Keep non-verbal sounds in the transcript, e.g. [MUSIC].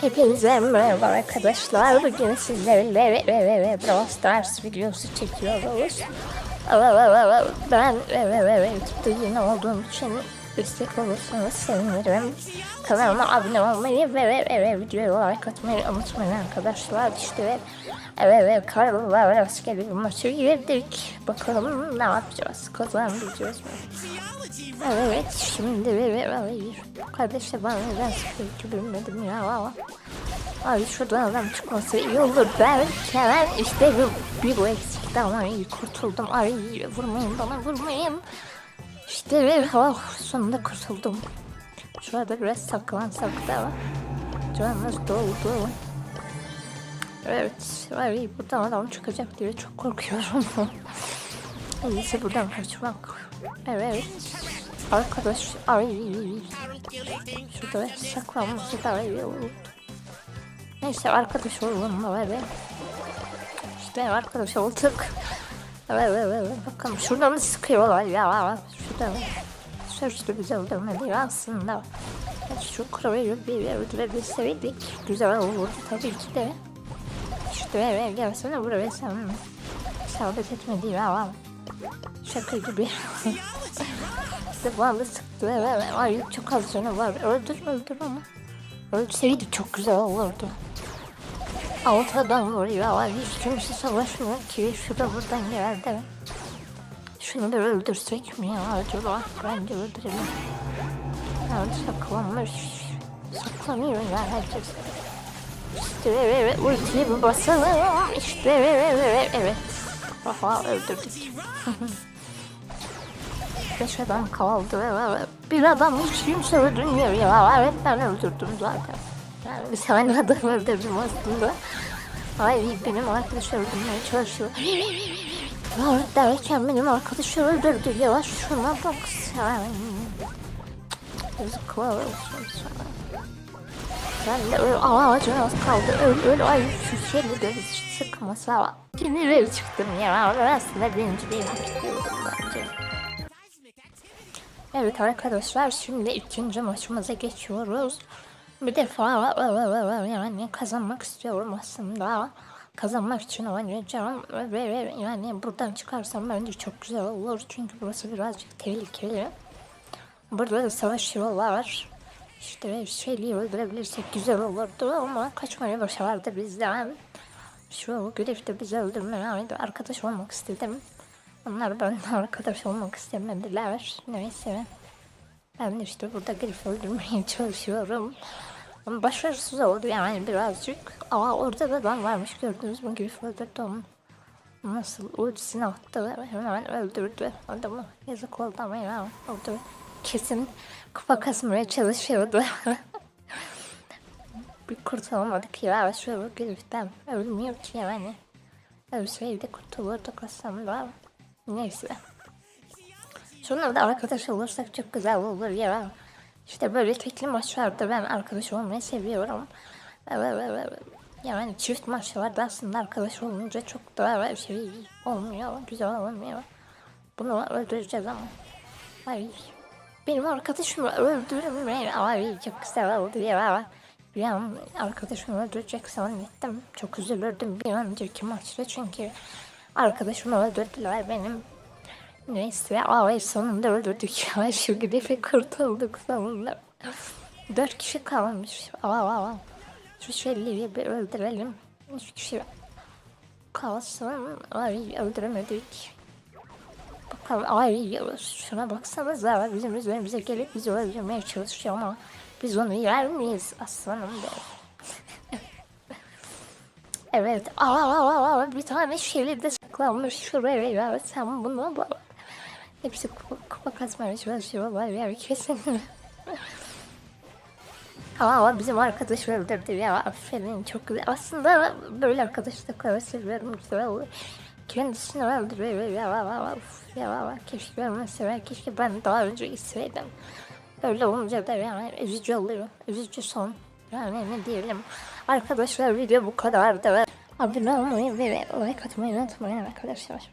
Hepinize merhaba arkadaşlar. Bugün sizlerle Brawl Stars videosu çekiyoruz. Ben YouTube'da yeni olduğum için destek olursanız sevinirim. Kanalıma abone olmayı ve videoya like atmayı unutmayın arkadaşlar. İşte evet Karlılar askeri bir maçı girdik. Bakalım ne yapacağız? Kazanacağız mı? Evet şimdi kardeşle bana neden sıkıntı bilmedim ya. Ay şuradan adam çıkması iyi olur derken işte bu bir bu eksikti ama iyi kurtuldum. Ay vurmayın bana vurmayın. İşte oh, sonunda kurtuldum. Şurada biraz saklansak da canımız doldu. Evet, ay buradan adam çıkacak diye çok korkuyorum. [LAUGHS] İyisi buradan kaçmak. Evet. Arkadaş, ay şurada saklanması iyi olurdu. Neyse arkadaş olalım böyle. İşte arkadaş olduk. Evet evet evet bakalım şuradan sıkıyorlar ya şuradan. Sözlü bize öldürmedi aslında. Şu kralı bir öldürebilseydik güzel olurdu tabii ki de. İşte eve gelsene buraya sen. İsabet etmedi ya. Şaka gibi. [LAUGHS] işte bana sıktı evet. Ay çok az canı var. Öldür öldür onu. Ölseydi çok güzel olurdu. Ortadan vuruyor. Ay hiç kimse savaşmıyor ki. Şurada buradan geldi. Şunu da öldürsek mi ya acaba? Bence öldürelim. Yani saklanmış. Saklanıyor ya herkes. İşte evet, ultiyi bir basalım. İşte evet, evet, evet. Aha öldürdük. [LAUGHS] Beş adam kaldı. Evet. Bir adam hiç kimse öldürmüyor ya. Evet ben öldürdüm zaten. Yani bir tane adam öldürdüm aslında. Ay benim arkadaş öldürmeye çalışıyor. Ya derken benim arkadaşı öldürdü ya. Şuna bak sen. Yazıklar olsun sana. Ben de öyle ağacın az kaldı. Öyle öyle ay şu şeyle de sıkmasa. Sinirli çıktım ya. Aslında birinci değil. bence. Evet arkadaşlar şimdi ikinci maçımıza geçiyoruz. Bir defa yani kazanmak istiyorum aslında. Kazanmak için oynayacağım ve yani buradan çıkarsam bence çok güzel olur. Çünkü burası birazcık tehlikeli. Burada da savaş var. İşte şeyliği öldürebilirsek güzel olurdu ama kaçmayı başardı bizden. Şu görevde bizi öldürmeye arkadaş olmak istedim. Onlar benden [LAUGHS] arkadaş olmak istemediler. Neyse. Ben işte burada grif öldürmeye çalışıyorum. Ama başarısız oldu yani birazcık. Ama orada da ben varmış gördünüz mü grif öldürdü onu. Nasıl ultisini attı ve hemen öldürdü adamı. Yazık oldu ama ya oldu. Kesin kupa kasmaya çalışıyordu. [LAUGHS] bir kurtulamadık ya şu griften. Ölmüyor ki yani. Ölseydi kurtulurduk aslında. Neyse. Şununla da arkadaş olursak çok güzel olur ya. İşte böyle tekli maçlarda ben arkadaş olmayı seviyorum. Yani çift maçlarda aslında arkadaş olunca çok daha şey olmuyor, güzel olmuyor. Bunu öldüreceğiz ama. Ay, benim arkadaşımı öldürmeyin. Ay çok güzel oldu ya. Bir an arkadaşımı öldürecek zannettim. Çok üzülürdüm bir önceki maçta çünkü arkadaşımı öldürdüler benim. Neyse ay sonunda öldürdük. [LAUGHS] Ay şu gidefe kurtulduk sonunda. Dört kişi kalmış. Aa, aa. Şu şelliyi bir öldürelim. Üç kişi kalsın. Ay öldüremedik. Bakalım ay şuna baksanıza bizim üzerimize gelip bizi öldürmeye çalışıyor ama biz onu yer miyiz aslanım be. [LAUGHS] evet aa, aa, aa, bir tane şeli de saklanmış şuraya ya sen bunu bak. Hepsi kupa, kupa kazmaya çalışıyorlar ya kesin. [LAUGHS] Ama bizim arkadaş öldürdü ya aferin çok güzel. Aslında böyle arkadaşlıkları seviyorum güzel olur. Kendisini öldürüyor ya of ya keşke ben sever keşke ben daha önce gitseydim. Böyle olunca da yani üzücü oluyor. Üzücü son. Yani ne diyelim. Arkadaşlar video bu kadardı. Abone olmayı ve like atmayı unutmayın arkadaşlar.